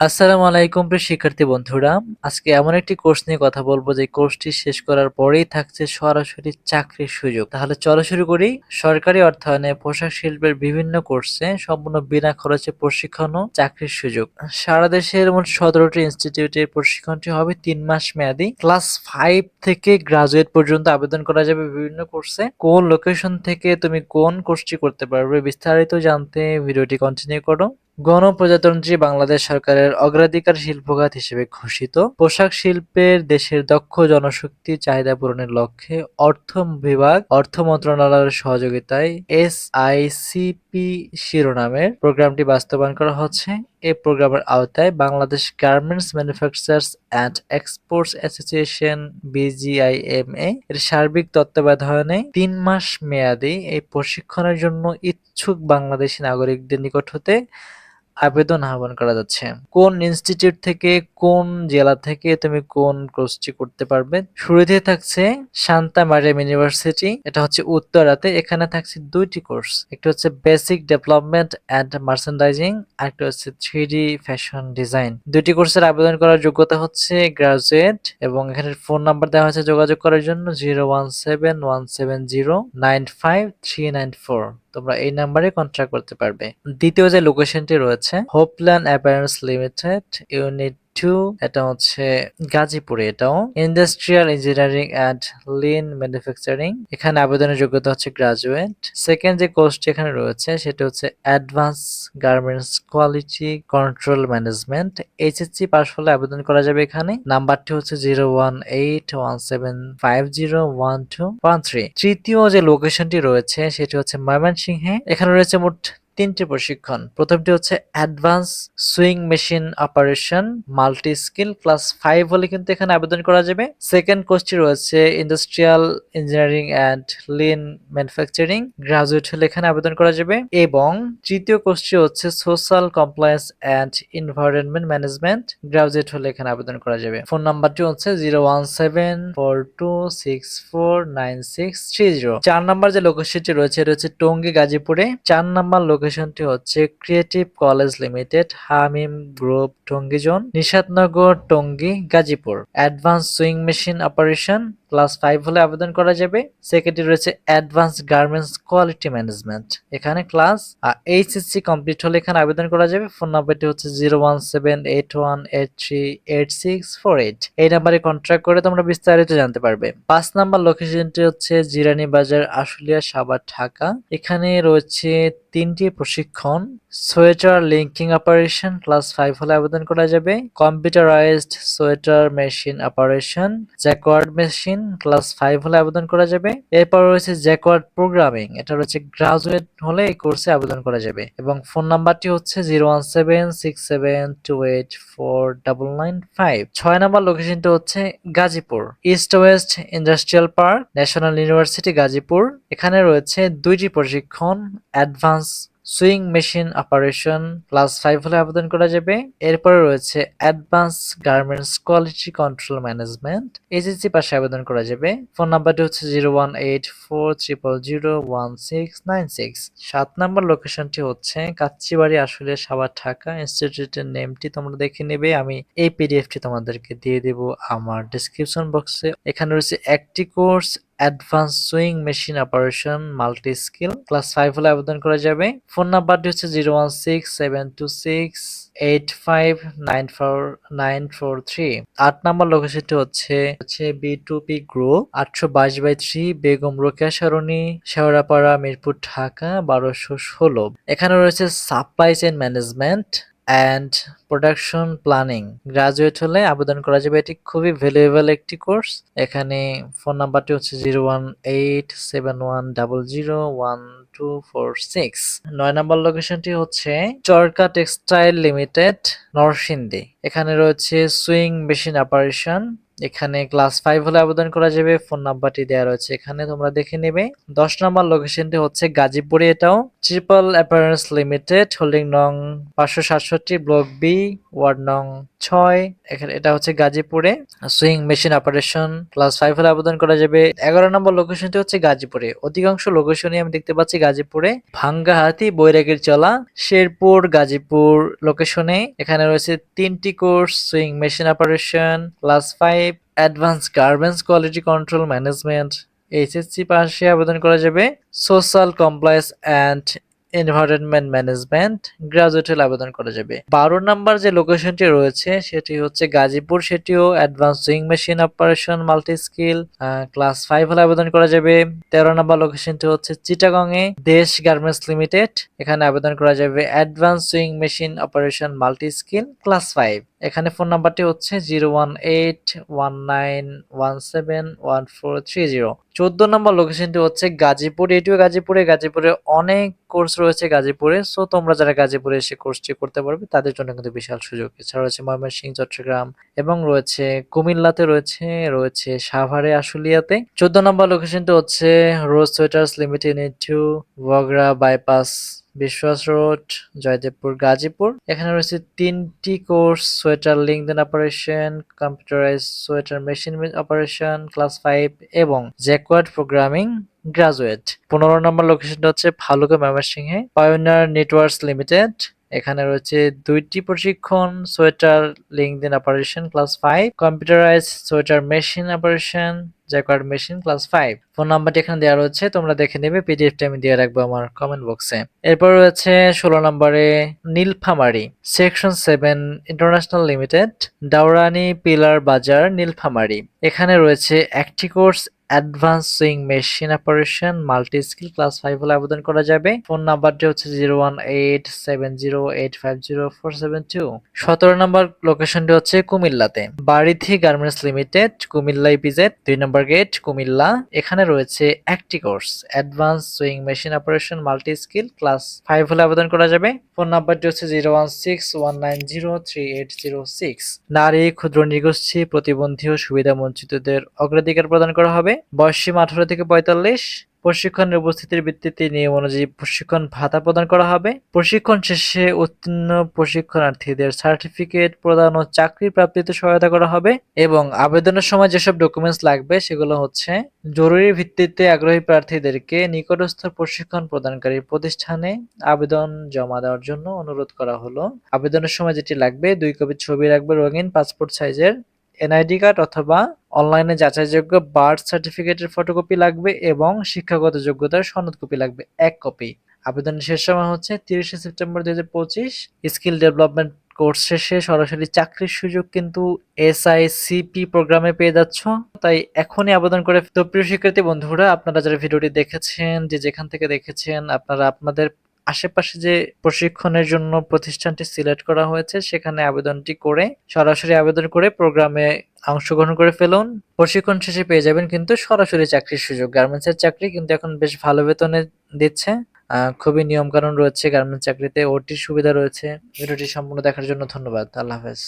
আসসালামু আলাইকুম প্রিয় শিক্ষার্থী বন্ধুরা। আজকে এমন একটি কোর্স নিয়ে কথা বলব, যে কোর্সটি শেষ করার পরেই থাকছে সরাসরি চাকরির সুযোগ। তাহলে চলো শুরু করি। সরকারি অর্থায়নে পোশাক শিল্পের বিভিন্ন কোর্সে সম্পূর্ণ বিনা খরচে প্রশিক্ষণ ও চাকরির সুযোগ। সারা দেশের মোট সতেরোটি ইনস্টিটিউটের প্রশিক্ষণটি হবে তিন মাস মেয়াদি। ক্লাস ফাইভ থেকে গ্রাজুয়েট পর্যন্ত আবেদন করা যাবে বিভিন্ন কোর্সে কোন লোকেশন থেকে তুমি কোন কোর্সটি করতে পারবে বিস্তারিত জানতে ভিডিওটি কন্টিনিউ করো। গণপ্রজাতন্ত্রী বাংলাদেশ সরকারের অগ্রাধিকার শিল্পখাত হিসেবে ঘোষিত পোশাক শিল্পের দেশের দক্ষ জনশক্তি চাহিদা পূরণের লক্ষ্যে অর্থ বিভাগ, অর্থ মন্ত্রণালয়ের সহযোগিতায় এস আই আইসিপি শিরোনামের প্রোগ্রামটি বাস্তবায়ন করা হচ্ছে। এই প্রোগ্রামের আওতায় Bangladesh garments manufacturers and exports association, BGMEA এর সার্বিক তত্ত্বাবধানে তিন মাস মেয়াদী এই প্রশিক্ষণের জন্য ইচ্ছুক বাংলাদেশি নাগরিকদের নিকট হতে আবেদন আহ্বান করা যাচ্ছে। কোন ইনস্টিটিউট থেকে, কোন জেলা থেকে তুমি কোন কোর্সটি করতে পারবে? শুরুতে থাকছে শান্তা ম্যারিয়াম ইউনিভার্সিটি, এটা হচ্ছে উত্তরাতে। এখানে থাকছে দুইটি কোর্স, একটা হচ্ছে বেসিক ডেভেলপমেন্ট অ্যান্ড মার্চেন্ডাইজিং, আরেকটা হচ্ছে থ্রি ফ্যাশন ডিজাইন। দুইটি কোর্সের আবেদন করার যোগ্যতা হচ্ছে গ্রাজুয়েট এবং এখানে ফোন নাম্বার দেওয়া হয়েছে যোগাযোগ করার জন্য zero one seven one seven zero nine five three nine four. তোমরা এই নাম্বারে কন্ট্রাক্ট করতে পারবে। দ্বিতীয় যে লোকেশনটি রয়েছে Hopeland apparels limited unit two, এটা হচ্ছে গাজীপুরে এটাও। Industrial engineering and lean manufacturing এখানে আবেদনের যোগ্যতা হচ্ছে গ্রাজুয়েট সেকেন্ড যে কোর্সটি এখানে রয়েছে, সেটা হচ্ছে advance garments quality control management HSC pass হলে আবেদন করা যাবে এখানে। নাম্বারটি হচ্ছে zero one eight one seven five zero one two one three তৃতীয় যে লোকেশনটি রয়েছে, সেটি হচ্ছে ময়মনসিংহে। এখানে রয়েছে মোট তিনটি প্রশিক্ষণ। প্রথমটি হচ্ছে advance sewing machine operation multi skill class five হলে কিন্তু এখানে আবেদন করা যাবে। সেকেন্ড কোর্সটি রয়েছে industrial engineering and lean manufacturing graduate হলে এখানে আবেদন করা যাবে। এবং তৃতীয় কোর্সটি হচ্ছে social compliance and environment management graduate হলে এখানে আবেদন করা যাবে। ফোন নাম্বারটি হচ্ছে zero one seven four two six four nine six three zero চার নাম্বার যে লোকেশনটি রয়েছে, এটা হচ্ছে টঙ্গী গাজীপুরে। চার নাম্বার লোকেশনটি হচ্ছে creative college limited Hamim group Tongi zone Nishadnagar Tongi Gazipur advance sewing machine operation class five হলে আবেদন করা যাবে। সেকেন্ডটি রয়েছে অ্যাডভান্স গার্মেন্টস কোয়ালিটি ম্যানেজমেন্ট এখানে ক্লাস আর এইচএসসি কমপ্লিট হলে এখানে আবেদন করা যাবে। ফোন নাম্বারটি হচ্ছে zero one seven eight one eight three eight six four eight এই নাম্বারে কন্ট্যাক্ট করে তোমরা বিস্তারিত জানতে পারবে। পাঁচ নাম্বার লোকেশনটি হচ্ছে জিরানি বাজার আশুলিয়া, সাভার, ঢাকা। এখানে রয়েছে তিনটি প্রশিক্ষণ। Sweater linking operation class five হলে আবেদন করা যাবে। Computerized sweater machine operation, jacquard machine class five হলে আবেদন করা যাবে। এরপর রয়েছে জ্যাকওয়ার্ড প্রোগ্রামিং, এটা রয়েছে গ্রাজুয়েট হলে এই কোর্সে আবেদন করা যাবে। এবং ফোন নাম্বারটি হচ্ছে zero one seven six seven two eight four double nine five. ছয় নাম্বার লোকেশনটা হচ্ছে Gazipur, east west industrial park, national university Gazipur. এখানে রয়েছে দুইটি প্রশিক্ষণ, advance sewing machine operation class five হলে আবেদন করা যাবে। এরপরে রয়েছে advance garments quality control management SSC পাশে আবেদন করা যাবে। ফোন নাম্বারটি হচ্ছে zero one eight four triple zero one six nine six. সাত নাম্বার লোকেশনটি হচ্ছে কাচ্চিবাড়ি আসলে সাবার ঢাকা ইনস্টিটিউটের নেমটি তোমরা দেখে নেবে। আমি এই পিডিএফটি তোমাদেরকে দিয়ে দেব আমার ডিসক্রিপশন বক্সে। এখানে রয়েছে একটি course advance sewing machine operation multi skill class five হলে আবেদন করা যাবে। ফোন নাম্বারটি হচ্ছে zero one six seven two six eight five nine four nine four three. আট নাম্বার লোকেশনটি হচ্ছে হচ্ছে বি টু পি গ্রুপ, আটশো বাইশ বাই থ্রি বেগম রোকেয়া সরণি, শেওড়াপাড়া, মিরপুর, ঢাকা, বারোশো ষোলো। এখানে রয়েছে supply chain management and production planning graduate হলে আবেদন করা যাবে। এটি খুবই ভ্যালুয়েবল একটি কোর্স এখানে ফোন নাম্বারটি হচ্ছে zero one eight seven one double zero one two four six নয় নম্বর লোকেশনটি হচ্ছে চরকা টেক্সটাইল লিমিটেড, নরসিংদী। এখানে রয়েছে সুইং মেশিন অপারেশন এখানে ক্লাস ফাইভ হলে আবেদন করা যাবে ফোন নাম্বারটি দেওয়া রয়েছে এখানে, তোমরা দেখে নেবে। দশ নম্বর লোকেশনটি হচ্ছে গাজীপুরে, এটাও। ট্রিপল অ্যাপারেন্স লিমিটেড হোল্ডিং নং পাঁচশো সাতষট্টি ব্লক বি ওয়ার্ড নং ছয়। এখানে, এটা হচ্ছে গাজীপুরে। Sewing machine operation class five হলে আবেদন করা যাবে। এগারো নম্বর লোকেশনটি হচ্ছে গাজীপুরে। অধিকাংশ লোকেশনই আমি দেখতে পাচ্ছি গাজীপুরে। ভাঙ্গাহাতি, বৈরাগীর চলা, শেরপুর, গাজীপুর লোকেশনে এখানে রয়েছে তিনটি course sewing machine operation class five advance garments quality control management, HSC পাশে আবেদন করা যাবে। Social compliance and environment management গ্রাজুয়েটের আবেদন করা যাবে। বারো নাম্বার যে লোকেশনটি রয়েছে, সেটি হচ্ছে গাজীপুর। সেটিও advance sewing machine operation multi skill class five হলে আবেদন করা যাবে। তেরো নাম্বার লোকেশনটি হচ্ছে চিটাগং এ দেশ গার্মেন্টস লিমিটেড। এখানে আবেদন করা যাবে advance sewing machine operation multi skill class five. এখানে ফোন নাম্বারটি হচ্ছে zero one eight one nine one seven one four three zero চোদ্দ নম্বর লোকেশনটি হচ্ছে গাজীপুর। এটিও গাজীপুরে। গাজীপুরে অনেক কোর্স রয়েছে গাজীপুরে। সো তোমরা যারা গাজীপুরে এসে কোর্সটি করতে পারবে, তাদের জন্য কিন্তু বিশাল সুযোগ। এছাড়া রয়েছে ময়মনসিংহ, চট্টগ্রাম এবং রয়েছে কুমিল্লাতে রয়েছে রয়েছে সাভারে, আশুলিয়াতে। চোদ্দ নম্বর লোকেশনটি হচ্ছে Rose Sweaters Limited two Bogra bypass Biswas road, Joydebpur, Gazipur. এখানে রয়েছে তিনটি course, sweater linking operation computerize sweater machine operation, class five এবং জ্যাকওয়ার্ড প্রোগ্রামিং গ্রাজুয়েট। পনেরো নম্বর লোকেশনটা হচ্ছে ভালুকা ময়মনসিংহে, পায়োনিয়ার নেটওয়ার্কস লিমিটেড। এখানে রয়েছে দুইটি প্রশিক্ষণ, sweater linking operation class five computerized sweater machine operation jacquard machine class five. Phone নাম্বারটি এখানে দেওয়া রয়েছে, তোমরা দেখে নেবে, পিডিএফটি আমি দিয়ে রাখব আমার কমেন্ট বক্সে এরপর রয়েছে ষোলো নম্বরে Nilphamari section seven international limited Daurani pillar বাজার, নীলফামারি। এখানে রয়েছে একটি course advance sewing machine operation multi skill class five হলে আবেদন করা যাবে। ফোন নাম্বারটি হচ্ছে zero one eight seven zero eight five zero four seven two. সতেরো নম্বর লোকেশনটি হচ্ছে কুমিল্লাতে। বাড়িথি গার্মেন্টস লিমিটেড, কুমিল্লা ইপিজেড, দুই নম্বর গেট, কুমিল্লা। এখানে রয়েছে একটি course, advance sewing machine operation multi skill class five হলে আবেদন করা যাবে। ফোন নাম্বারটি হচ্ছে zero one six one nine zero three eight zero six. নারী, ক্ষুদ্র, নিগোষ্ঠী, প্রতিবন্ধী ও সুবিধা বঞ্চিতদের অগ্রাধিকার প্রদান করা হবে। বয়সীম আঠারো থেকে পঁয়তাল্লিশ। প্রশিক্ষণের উপস্থিতির ভিত্তিতে নিয়ম অনুযায়ী প্রশিক্ষণ ভাতা প্রদান করা হবে। প্রশিক্ষণ শেষে উত্তীর্ণ প্রশিক্ষণার্থীদের সার্টিফিকেট প্রদান ও চাকরি প্রাপ্তিতে সহায়তা করা হবে এবং আবেদনের সময় যেসব ডকুমেন্টস লাগবে সেগুলো হচ্ছে জরুরি ভিত্তিতে আগ্রহী প্রার্থীদেরকে নিকটস্থ প্রশিক্ষণ প্রদানকারী প্রতিষ্ঠানে আবেদন জমা দেওয়ার জন্য অনুরোধ করা হলো। আবেদনের সময় যেটি লাগবে, দুই কপি ছবি রাখবে, রঙিন পাসপোর্ট সাইজের এনআইডি কার্ড অথবা অনলাইনে যাচাইযোগ্য বার্থ সার্টিফিকেটের ফটোকপি লাগবে এবং শিক্ষাগত যোগ্যতার সনদ কপি লাগবে, এক কপি আবেদনের শেষ সময় হচ্ছে তিরিশে সেপ্টেম্বর দুই হাজার পঁচিশ। স্কিল ডেভেলপমেন্ট কোর্স শেষে সরাসরি চাকরির সুযোগ কিন্তু এস আই এসআইসিপি প্রোগ্রামে পেয়ে যাচ্ছ। তাই এখনই আবেদন করে তো প্রিয় শিক্ষার্থী বন্ধুরা, আপনারা যারা ভিডিওটি দেখেছেন, যে যেখান থেকে দেখেছেন, আপনারা আপনাদের আশেপাশে যে প্রশিক্ষণের জন্য প্রতিষ্ঠানটি সিলেক্ট করা হয়েছে, সেখানে আবেদনটি করে, সরাসরি আবেদন করে প্রোগ্রামে অংশগ্রহণ করে ফেলুন। প্রশিক্ষণ শেষে পেয়ে যাবেন কিন্তু সরাসরি চাকরির সুযোগ। গার্মেন্টসের চাকরি কিন্তু এখন বেশ ভালো বেতনে দিচ্ছে। খুবই নিয়মকানুন রয়েছে গার্মেন্টস চাকরিতে, ওটির সুবিধা রয়েছে। ভিডিওটি সম্পূর্ণ দেখার জন্য ধন্যবাদ। আল্লাহ হাফেজ।